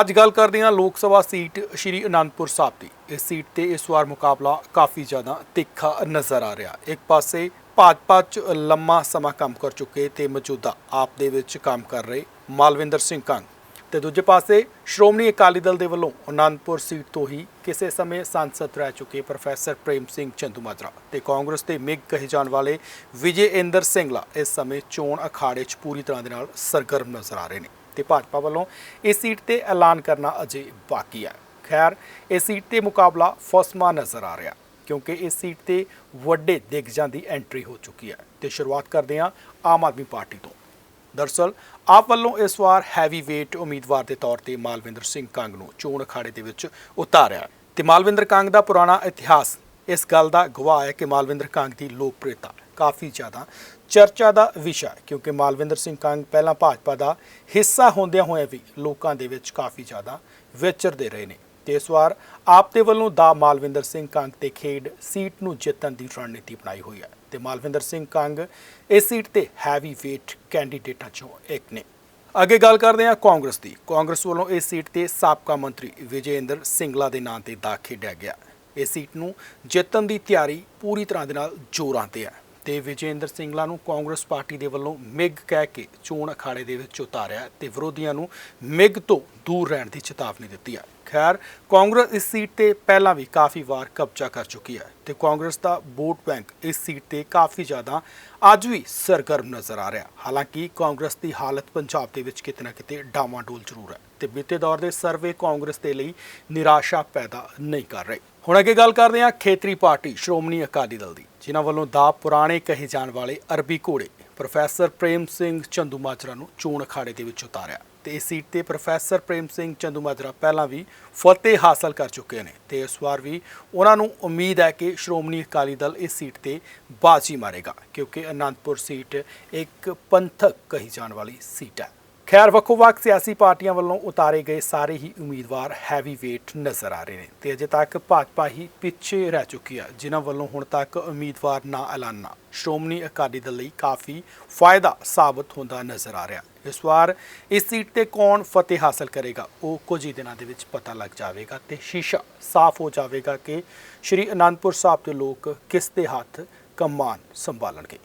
ਅੱਜ ਗੱਲ ਕਰਦੇ ਹਾਂ ਲੋਕ ਸਭਾ ਸੀਟ ਸ਼੍ਰੀ ਅਨੰਦਪੁਰ ਸਾਹਿਬ ਦੀ। ਇਸ ਸੀਟ ਤੇ ਇਸ ਵਾਰ ਮੁਕਾਬਲਾ ਕਾਫੀ ਜ਼ਿਆਦਾ ਤਿੱਖਾ ਨਜ਼ਰ ਆ ਰਿਹਾ। ਇੱਕ ਪਾਸੇ ਭਾਜਪਾ 'ਚ ਲੰਮਾ ਸਮਾਂ ਕੰਮ ਕਰ ਚੁੱਕੇ ਤੇ ਮੌਜੂਦਾ ਆਪ ਦੇ ਵਿੱਚ ਕੰਮ ਕਰ ਰਹੇ ਮਾਲਵਿੰਦਰ ਸਿੰਘ ਕੰਗ ਤੇ ਦੂਜੇ ਪਾਸੇ ਸ਼੍ਰੋਮਣੀ ਅਕਾਲੀ ਦਲ ਦੇ ਵੱਲੋਂ ਅਨੰਦਪੁਰ ਸੀਟ ਤੋਂ ਹੀ ਕਿਸੇ ਸਮੇਂ ਸੰਸਦ ਰਹਿ ਚੁੱਕੇ ਪ੍ਰੋਫੈਸਰ ਪ੍ਰੇਮ ਸਿੰਘ ਚੰਦੂਮਾਜਰਾ ਤੇ ਕਾਂਗਰਸ ਦੇ ਮਿਗ ਕਹੇ ਜਾਣ ਵਾਲੇ ਵਿਜੇ ਇੰਦਰ ਸਿੰਘਲਾ ਇਸ ਸਮੇਂ ਚੋਣ ਅਖਾੜੇ 'ਚ ਪੂਰੀ ਤਰ੍ਹਾਂ ਦੇ ਨਾਲ ਸਰਗਰਮ ਨਜ਼ਰ ਆ ਰਹੇ ਨੇ। ਤੇ ਭਾਜਪਾ ਵੱਲੋਂ ਇਸ ਸੀਟ ਤੇ ਐਲਾਨ ਕਰਨਾ ਅਜੇ ਬਾਕੀ ਹੈ। ਖੈਰ, ਇਸ ਸੀਟ ਤੇ ਮੁਕਾਬਲਾ ਫਸਮਾ ਨਜ਼ਰ ਆ ਰਿਹਾ, ਕਿਉਂਕਿ ਇਸ ਸੀਟ ਤੇ ਵੱਡੇ ਦਿੱਗਜਾਂ ਦੀ ਐਂਟਰੀ ਹੋ ਚੁੱਕੀ ਹੈ। ਤੇ ਸ਼ੁਰੂਆਤ ਕਰਦੇ ਹਾਂ ਆਮ ਆਦਮੀ ਪਾਰਟੀ ਤੋਂ। ਦਰਸਲ, ਆਪ ਵੱਲੋਂ ਇਸ ਵਾਰ ਹੈਵੀ weight ਉਮੀਦਵਾਰ ਦੇ ਤੌਰ ਤੇ ਮਾਲਵਿੰਦਰ ਸਿੰਘ ਕੰਗ ਨੂੰ ਚੋਣ ਅਖਾੜੇ ਦੇ ਵਿੱਚ ਉਤਾਰਿਆ। ਤੇ ਮਾਲਵਿੰਦਰ ਕੰਗ ਦਾ ਪੁਰਾਣਾ ਇਤਿਹਾਸ, ਇਸ ਗੱਲ ਦਾ ਗਵਾਹ ਹੈ ਕਿ ਮਾਲਵਿੰਦਰ ਕੰਗ ਦੀ ਲੋਕਪ੍ਰਿਯਤਾ ਕਾਫੀ ਜ਼ਿਆਦਾ ਚਰਚਾ ਦਾ ਵਿਸ਼ਾ ਹੈ, ਕਿਉਂਕਿ ਮਾਲਵਿੰਦਰ ਸਿੰਘ ਕੰਗ ਪਹਿਲਾਂ ਭਾਜਪਾ ਦਾ ਹਿੱਸਾ ਹੁੰਦਿਆਂ ਹੋਇਆਂ ਵੀ ਲੋਕਾਂ ਦੇ ਵਿੱਚ ਕਾਫੀ ਜ਼ਿਆਦਾ ਵਿਚਰਦੇ ਰਹੇ ਨੇ। ਤੇ ਇਸ ਵਾਰ ਆਪ ਦੇ ਵੱਲੋਂ ਦਾ ਮਾਲਵਿੰਦਰ ਸਿੰਘ ਕੰਗ ਤੇ ਖੇਡ ਸੀਟ ਨੂੰ ਜਿੱਤਣ ਦੀ ਰਣਨੀਤੀ ਬਣਾਈ ਹੋਈ ਹੈ। ਤੇ ਮਾਲਵਿੰਦਰ ਸਿੰਘ ਕੰਗ ਇਸ ਸੀਟ ਤੇ ਹੈਵੀ weight ਕੈਂਡੀਡੇਟਾਂ ਚੋਂ ਇੱਕ ਨੇ। ਅੱਗੇ ਗੱਲ ਕਰਦੇ ਹਾਂ ਕਾਂਗਰਸ ਦੀ। ਕਾਂਗਰਸ ਵੱਲੋਂ ਇਸ ਸੀਟ ਤੇ ਸਾਬਕਾ ਮੰਤਰੀ ਵਿਜੇਂਦਰ ਸਿੰਗਲਾ ਦੇ ਨਾਂ ਤੇ ਦਾ ਖੇਡਿਆ ਗਿਆ। ਇਸ ਸੀਟ ਨੂੰ ਜਿੱਤਣ ਦੀ ਤਿਆਰੀ ਪੂਰੀ ਤਰ੍ਹਾਂ ਦੇ ਨਾਲ ਜ਼ੋਰਾਂ ਤੇ ਹੈ। ਤੇ ਵਿਜੇਂਦਰ ਸਿੰਗਲਾ ਨੂੰ ਕਾਂਗਰਸ ਪਾਰਟੀ ਦੇ ਵੱਲੋਂ ਮਿਗ ਕਹਿ ਕੇ ਚੋਣ ਅਖਾੜੇ ਦੇ ਵਿੱਚ ਉਤਾਰਿਆ ਤੇ ਵਿਰੋਧੀਆਂ ਨੂੰ ਮਿਗ ਤੋਂ ਦੂਰ ਰਹਿਣ ਦੀ ਚੇਤਾਵਨੀ ਦਿੱਤੀ ਹੈ। ਖੈਰ, ਕਾਂਗਰਸ ਇਸ ਸੀਟ ਤੇ ਪਹਿਲਾਂ ਵੀ ਕਾਫੀ ਵਾਰ ਕਬਜ਼ਾ ਕਰ ਚੁੱਕੀ ਹੈ ਤੇ ਕਾਂਗਰਸ ਦਾ ਵੋਟ ਬੈਂਕ ਇਸ ਸੀਟ ਤੇ ਕਾਫੀ ਜ਼ਿਆਦਾ ਅੱਜ ਵੀ ਸਰਗਰਮ ਨਜ਼ਰ ਆ ਰਿਹਾ। ਹਾਲਾਂਕਿ ਕਾਂਗਰਸ ਦੀ ਹਾਲਤ ਪੰਜਾਬ ਦੇ ਵਿੱਚ ਕਿਤੇ ਨਾ ਕਿਤੇ ਡਾਵਾਂਡੋਲ ਜ਼ਰੂਰ ਹੈ ਤੇ ਬੀਤੇ ਦੌਰ ਦੇ ਸਰਵੇ ਕਾਂਗਰਸ ਦੇ ਲਈ ਨਿਰਾਸ਼ਾ ਪੈਦਾ ਨਹੀਂ ਕਰ ਰਹੇ। ਹੁਣ ਅੱਗੇ ਗੱਲ ਕਰਦੇ ਹਾਂ ਖੇਤਰੀ ਪਾਰਟੀ ਸ਼੍ਰੋਮਣੀ ਅਕਾਲੀ ਦਲ ਦੀ। ਜਿਨ੍ਹਾਂ ਵੱਲੋਂ ਦਾ ਪੁਰਾਣੇ ਕਹੇ ਜਾਣ ਵਾਲੇ ਅਰਬੀ ਘੋੜੇ ਪ੍ਰੋਫੈਸਰ ਪ੍ਰੇਮ ਸਿੰਘ ਚੰਦੂਮਾਜਰਾ ਨੂੰ ਚੋਣ ਅਖਾੜੇ ਦੇ ਵਿੱਚ ਉਤਾਰਿਆ ਤੇ ਇਸ ਸੀਟ ਤੇ ਪ੍ਰੋਫੈਸਰ ਪ੍ਰੇਮ ਸਿੰਘ ਚੰਦੂਮਾਜਰਾ ਪਹਿਲਾਂ ਵੀ ਫਤਿਹ ਹਾਸਲ ਕਰ ਚੁੱਕੇ ਨੇ ਤੇ ਇਸ ਵਾਰ ਵੀ ਉਹਨਾਂ ਨੂੰ ਉਮੀਦ ਹੈ ਕਿ ਸ਼੍ਰੋਮਣੀ ਅਕਾਲੀ ਦਲ ਇਸ ਸੀਟ ਤੇ ਬਾਜੀ ਮਾਰੇਗਾ, ਕਿਉਂਕਿ ਅਨੰਦਪੁਰ ਸੀਟ ਇੱਕ ਪੰਥਕ ਕਹੀ ਜਾਣ ਵਾਲੀ ਸੀਟ ਹੈ। ਖੈਰ ਵੱਖੋ-ਵੱਖ ਸਿਆਸੀ ਪਾਰਟੀਆਂ ਵੱਲੋਂ ਉਤਾਰੇ ਗਏ ਸਾਰੇ ਹੀ ਉਮੀਦਵਾਰ ਹੈਵੀ weight ਨਜ਼ਰ ਆ ਰਹੇ ਨੇ ਤੇ ਅਜੇ ਤੱਕ ਭਾਜਪਾ ਹੀ ਪਿੱਛੇ ਰਹਿ ਚੁੱਕੀ ਹੈ ਜਿਨ੍ਹਾਂ ਵੱਲੋਂ ਹੁਣ ਤੱਕ ਉਮੀਦਵਾਰ ਨਾ ਐਲਾਨਣਾ ਸ਼੍ਰੋਮਣੀ ਅਕਾਲੀ ਦਲ ਲਈ ਕਾਫੀ ਫਾਇਦਾ ਸਾਬਤ ਹੁੰਦਾ ਨਜ਼ਰ ਆ ਰਿਹਾ। ਇਸ ਵਾਰ ਇਸ ਸੀਟ ਤੇ ਕੌਣ ਫਤਿਹ ਹਾਸਲ ਕਰੇਗਾ, ਉਹ ਕੁਝ ਹੀ ਦਿਨਾਂ ਦੇ ਵਿੱਚ ਪਤਾ ਲੱਗ ਜਾਵੇਗਾ ਤੇ ਸ਼ੀਸ਼ਾ ਸਾਫ਼ ਹੋ ਜਾਵੇਗਾ ਕਿ ਸ਼੍ਰੀ ਅਨੰਦਪੁਰ ਸਾਹਿਬ ਦੇ ਲੋਕ ਕਿਸ ਦੇ ਹੱਥ ਕਮਾਨ ਸੰਭਾਲਣਗੇ।